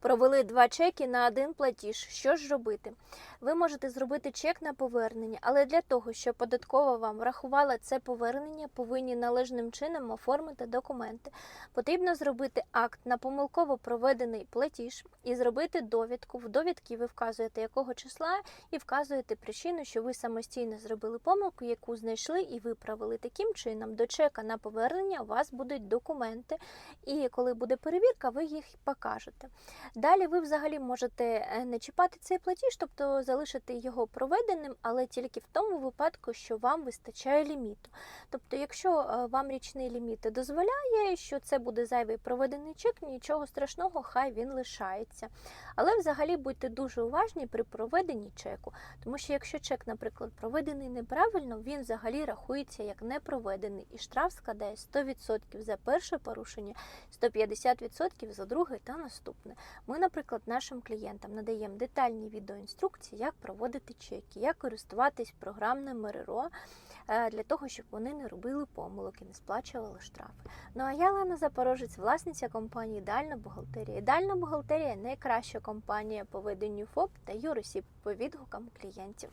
Провели два чеки на один платіж. Що ж робити? Ви можете зробити чек на повернення, але для того, щоб податкова вам врахувала це повернення, повинні належним чином оформити документи. Потрібно зробити акт на помилково проведений платіж і зробити довідку. В довідці ви вказуєте якого числа і вказуєте причину, що ви самостійно зробили помилку, яку знайшли і виправили. Таким чином, до чека на повернення у вас будуть документи, і коли буде перевірка, ви їх покажете. Далі ви взагалі можете е, не чіпати цей платіж, тобто залишити його проведеним, але тільки в тому випадку, що вам вистачає ліміту. Тобто, якщо е, вам річний ліміт дозволяє, що це буде зайвий проведений чек, нічого страшного, хай він лишається. Але взагалі будьте дуже уважні при проведенні чеку, тому що якщо чек, наприклад, проведений неправильно, він взагалі рахується як непроведений, і штраф складає 100% за перше порушення, 150% за друге та наступне. Ми, наприклад, нашим клієнтам надаємо детальні відеоінструкції, як проводити чеки, як користуватись програмним МРРО е, для того, щоб вони не робили помилок і не сплачували штрафи. Ну а я Лана Запорожець, власниця компанії Ідеальна бухгалтерія. Ідеальна бухгалтерія найкраща компанія по веденню ФОП та юросіб по відгукам клієнтів.